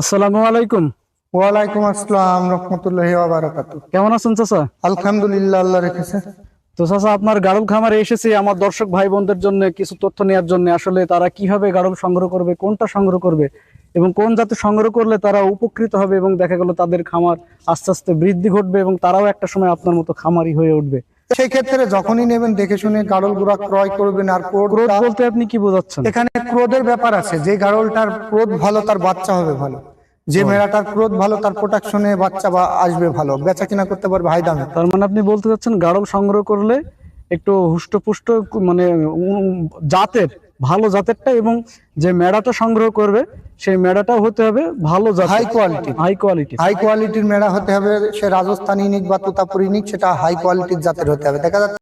আসসালামু আলাইকুম। ওয়ালাইকুম আসসালাম রহমতুল্লাহি ওয়া বারাকাতু কেমন আছেন চাচা? আলহামদুলিল্লাহ আল্লাহ রেখেছে। তো চাচা আপনার গাড়ল খামারে এসেছি আমার দর্শক ভাই বোনদের জন্য কিছু তথ্য নেওয়ার জন্য। আসলে তারা কীভাবে গাড়ল সংগ্রহ করবে কোনটা সংগ্রহ করবে এবং কোন জাতি সংগ্রহ করলে তারা উপকৃত হবে এবং দেখা গেল তাদের খামার আস্তে আস্তে বৃদ্ধি ঘটবে এবং তারাও একটা সময় আপনার মতো খামারি হয়ে উঠবে। সেই ক্ষেত্রে যখনই নেবেন দেখে শুনে গাড়ল গুড়া ক্রয় করবেন আর ক্রোধ বলতে আপনি কি বোঝাচ্ছেন? এখানে ক্রোধের ব্যাপার আছে যে গাড়লটার ক্রোধ ভালো তার বাচ্চা হবে ভালো। যে মেয়েটার ক্রোধ ভালো তার প্রোটেকশনে বাচ্চা বা আসবে ভালো বেচা কিনা করতে পারবে হাই দামে। তার মানে আপনি বলতে চাচ্ছেন গাড়ল সংগ্রহ করলে একটু হুষ্টপুষ্ট মানে জাতের ভালো জাতেরটা এবং যে মেড়াটা সংগ্রহ করবে সেই মেড়াটাও হতে হবে ভালো জাত high quality high quality high কোয়ালিটির মেড়া হতে হবে সে রাজস্থানী নিক বা তোতাপুর নিক সেটা হাই কোয়ালিটির জাতের হতে হবে। দেখা যাচ্ছে